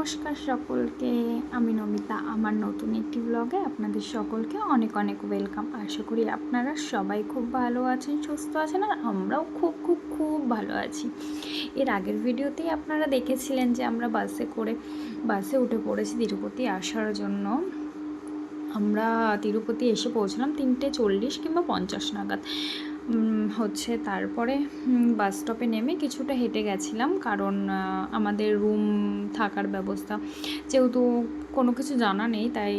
নমস্কার সকলকে, আমি নমিতা। আমার নতুন একটি ব্লগে আপনাদের সকলকে অনেক অনেক ওয়েলকাম আশা করি আপনারা সবাই খুব ভালো আছেন, সুস্থ আছেন, আর আমরাও খুব খুব খুব ভালো আছি। এর আগের ভিডিওতেই আপনারা দেখেছিলেন যে আমরা বাসে করে, বাসে উঠে পড়েছি তিরুপতি আসার জন্য। আমরা তিরুপতি এসে পৌঁছলাম তিনটে চল্লিশ কিংবা পঞ্চাশ নাগাদ। হচ্ছে তারপরে বাস স্টপে নেমে কিছুটা হেঁটে গেছিলাম। কারণ আমাদের রুম থাকার ব্যবস্থা যেহেতু কোনো কিছু জানা নেই, তাই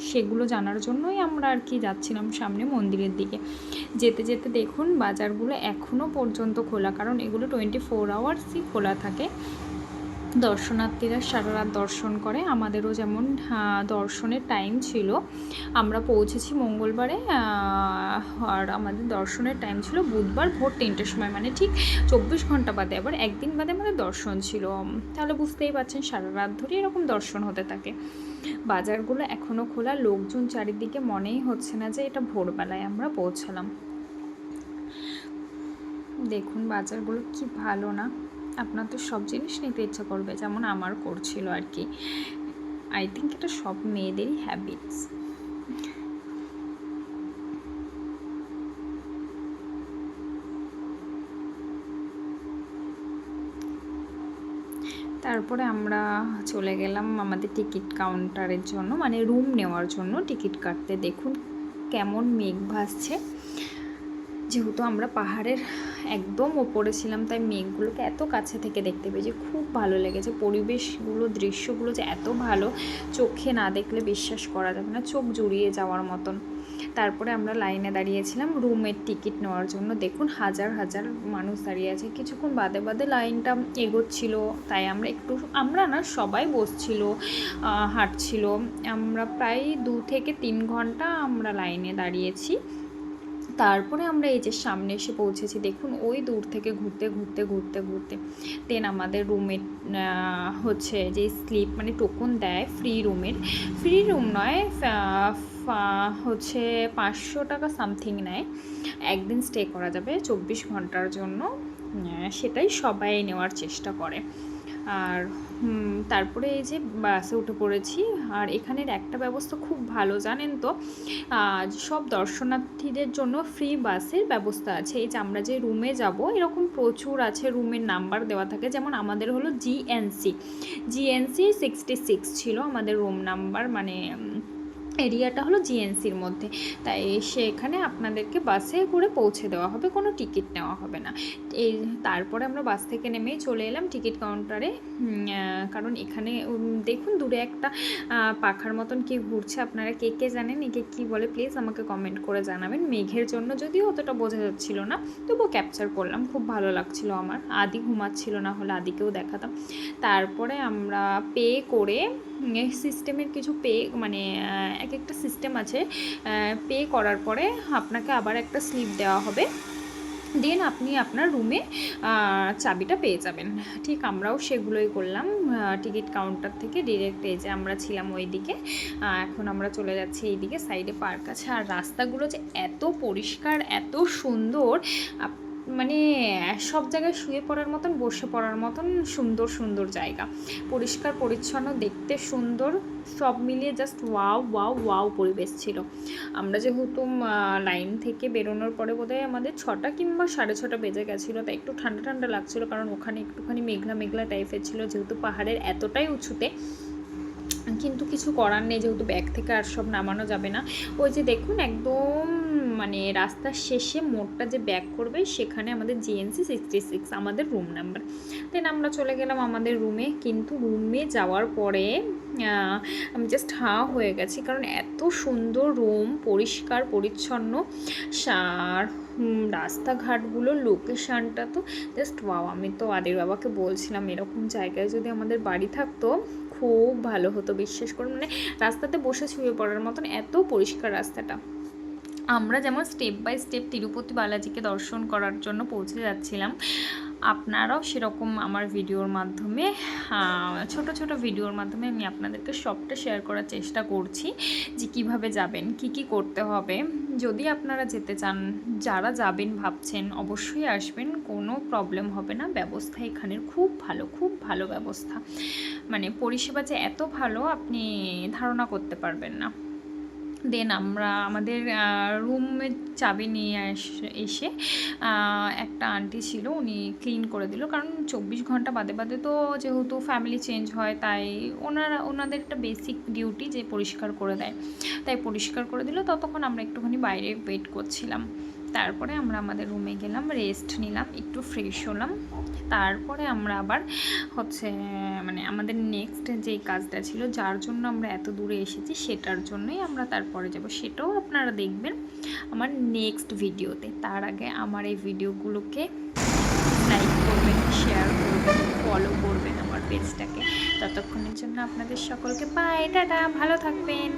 সেগুলো জানার জন্যই আমরা আর কি যাচ্ছিলাম সামনে মন্দিরের দিকে। যেতে যেতে দেখুন, বাজারগুলো এখনও পর্যন্ত খোলা। কারণ এগুলো টোয়েন্টি ফোর আওয়ার্সই খোলা থাকে। দর্শনার্থীরা সারা রাত দর্শন করে। আমাদেরও যেমন দর্শনের টাইম ছিল। আমরা পৌঁছেছি মঙ্গলবারে আর আমাদের দর্শনের টাইম ছিল বুধবার ভোর তিনটের সময়। মানে ঠিক চব্বিশ ঘণ্টা বাদে, আবার একদিন বাদে আমাদের দর্শন ছিল। তাহলে বুঝতেই পারছেন, সারা রাত ধরে এরকম দর্শন হতে থাকে। বাজারগুলো এখনও খোলা, লোকজন চারিদিকে মনেই হচ্ছে না যে এটা ভোরবেলায় আমরা পৌঁছালাম। দেখুন, বাজারগুলো কি ভালো না। আপনার তো সব জিনিস নিতে ইচ্ছা করবে, যেমন আমার করছিল আর কি। আই থিঙ্ক এটা সব মেয়েদেরই হ্যাবিটস তারপরে আমরা চলে গেলাম আমাদের টিকিট কাউন্টারের জন্য মানে রুম নেওয়ার জন্য টিকিট কাটতে। দেখুন কেমন মেঘ ভাসছে। যেহেতু আমরা পাহাড়ের একদম ওপরে ছিলাম, তাই মেঘগুলোকে এত কাছে থেকে দেখতে পেয়েছি। খুব ভালো লেগেছে। পরিবেশগুলো, দৃশ্যগুলো যে এত ভালো, চোখে না দেখলে বিশ্বাস করা যাবে না। চোখ জুড়িয়ে যাওয়ার মতন। তারপরে আমরা লাইনে দাঁড়িয়েছিলাম। রুমের টিকিট নেওয়ার জন্য। দেখুন, হাজার হাজার মানুষ দাঁড়িয়ে আছে। কিছুক্ষণ বাদে বাদে লাইনটা এগোচ্ছিল। তাই আমরা একটু, আমরা না, সবাই বসছিল হাঁটছিল। আমরা প্রায় দু থেকে তিন ঘণ্টা আমরা লাইনে দাঁড়িয়েছি। তারপরে আমরা এই যে সামনে এসে পৌঁছেছি, দেখুন ওই দূর থেকে ঘুরতে ঘুরতে ঘুরতে ঘুরতে। দেন আমাদের রুমের হচ্ছে যে স্লিপ মানে টোকন দেয় ফ্রি রুমের ফ্রি রুম নয় হচ্ছে পাঁচশো টাকা সামথিং নেয়। একদিন স্টে করা যাবে, চব্বিশ ঘণ্টার জন্য। সেটাই সবাই নেওয়ার চেষ্টা করে। আর তারপরে এই যে বাসে উঠে পড়েছি। আর এখানের একটা ব্যবস্থা খুব ভালো, জানেন তো? সব দর্শনার্থীদের জন্য ফ্রি বাসের ব্যবস্থা আছে। এই যে আমরা যে রুমে যাব, এরকম প্রচুর আছে রুমের নাম্বার দেওয়া থাকে। যেমন আমাদের হলো জিএনসি জিএনসি সিক্সটি সিক্স ছিল আমাদের রুম নাম্বার মানে এরিয়াটা হলো জিএনসির মধ্যে। তাই সেখানে আপনাদেরকে বাসে করে পৌঁছে দেওয়া হবে, কোনো টিকিট নেওয়া হবে না। এই তারপরে আমরা বাস থেকে নেমেই চলে এলাম টিকিট কাউন্টারে। কারণ এখানে দেখুন দূরে একটা পাখার মতন কি ঘুরছে। আপনারা কে কে জানেন? একে কি বলে? প্লিজ আমাকে কমেন্ট করে জানাবেন। মেঘের জন্য যদিও অতটা বোঝা যাচ্ছিল না তবুও ক্যাপচার করলাম। খুব ভালো লাগছিল আমার। আদি ঘুমাচ্ছিল না হলে আদিকেও দেখাতাম। তারপরে আমরা পে করে সিস্টেমের কিছু পে মানে এক একটা সিস্টেম আছে পে করার পরে আপনাকে আবার একটা স্লিপ দেওয়া হবে। দেন আপনি আপনার রুমে চাবিটা পেয়ে যাবেন। ঠিক আমরাও সেগুলোই করলাম। টিকিট কাউন্টার থেকে ডিরেক্ট এই যে আমরা ছিলাম ওই দিকে এখন আমরা চলে যাচ্ছি এই দিকে সাইডে পার্ক আছে। আর রাস্তাগুলো যে এত পরিষ্কার, এত সুন্দর মানে সব জায়গায় শুয়ে পড়ার মতন, বসে পড়ার মতন সুন্দর সুন্দর জায়গা। পরিষ্কার, পরিচ্ছন্ন, দেখতে সুন্দর, সব মিলিয়ে জাস্ট ওয়াও ওয়াও ওয়াও পরিবেশ ছিল। আমরা যেহেতু লাইন থেকে বেরোনোর পরে বোধহয় আমাদের ছটা কিংবা সাড়ে ছটা বেজে গেছিল, তাই একটু ঠান্ডা ঠান্ডা লাগছিল, কারণ ওখানে একটুখানি মেঘলা মেঘলা টাইপের ছিল, যেহেতু পাহাড়ের এতটাই উঁচুতে। কিন্তু কিছু করার নেই, যেহেতু ব্যাগ থেকে আর সব নামানো যাবে না। ওই যে দেখুন, একদম মানে রাস্তার শেষে মোড়টা যে ব্যাক করবে, সেখানে আমাদের জিএনসি সিক্সটি সিক্স আমাদের রুম নাম্বার দেন আমরা চলে গেলাম আমাদের রুমে কিন্তু রুমে যাওয়ার পরে আমি জাস্ট হা হয়ে গেছি। কারণ এত সুন্দর রুম পরিষ্কার, পরিচ্ছন্ন। সার রাস্তাঘাটগুলো লোকেশানটা তো জাস্ট ওয়াও আমি তো আদের বাবাকে বলছিলাম, এরকম জায়গায় যদি আমাদের বাড়ি থাকতো, খুব ভালো হতো। বিশ্বাস করুন মানে রাস্তাতে বসে শুয়ে পড়ার মতন এত পরিষ্কার রাস্তাটা। আমরা যেমন স্টেপ বাই স্টেপ তিরুপতি বালাজিকে দর্শন করার জন্য পৌঁছে যাচ্ছিলাম, আপনারাও সেরকম আমার ভিডিওর মাধ্যমে ছোট ছোট ভিডিওর মাধ্যমে আমি আপনাদেরকে সবটা শেয়ার করার চেষ্টা করছি যে কীভাবে যাবেন, কি কি করতে হবে। যদি আপনারা যেতে চান, যারা যাবেন ভাবছেন অবশ্যই আসবেন, কোনো প্রবলেম হবে না। ব্যবস্থা এখানের খুব ভালো খুব ভালো ব্যবস্থা। মানে পরিষেবা যে এত ভালো, আপনি ধারণা করতে পারবেন না। দেন আমরা আমাদের রুমের চাবি নিয়ে এস- একটা আন্টি ছিল, উনি ক্লিন করে দিল। কারণ চব্বিশ ঘণ্টা বাদে বাদে তো যেহেতু ফ্যামিলি চেঞ্জ হয়, তাই ওনারা, ওনাদের একটা বেসিক ডিউটি যে পরিষ্কার করে দেয়। তাই পরিষ্কার করে দিল, ততক্ষণ আমরা একটুখানি বাইরে ওয়েট করছিলাম। তারপরে আমরা আমাদের রুমে গেলাম রেস্ট নিলাম, একটু ফ্রেশ হলাম। তারপরে আমরা আবার হচ্ছে মানে আমাদের নেক্সট যে কাজটা ছিল, যার জন্য আমরা এত দূরে এসেছি, সেটার জন্যই আমরা তারপরে যাব। সেটাও আপনারা দেখবেন আমার নেক্সট ভিডিওতে তার আগে আমার এই ভিডিওগুলোকে লাইক করবেন শেয়ার করবেন ফলো করবেন আমার পেজটাকে ততক্ষণের জন্য আপনাদের সকলকে পাই টাটা, ভালো থাকবেন।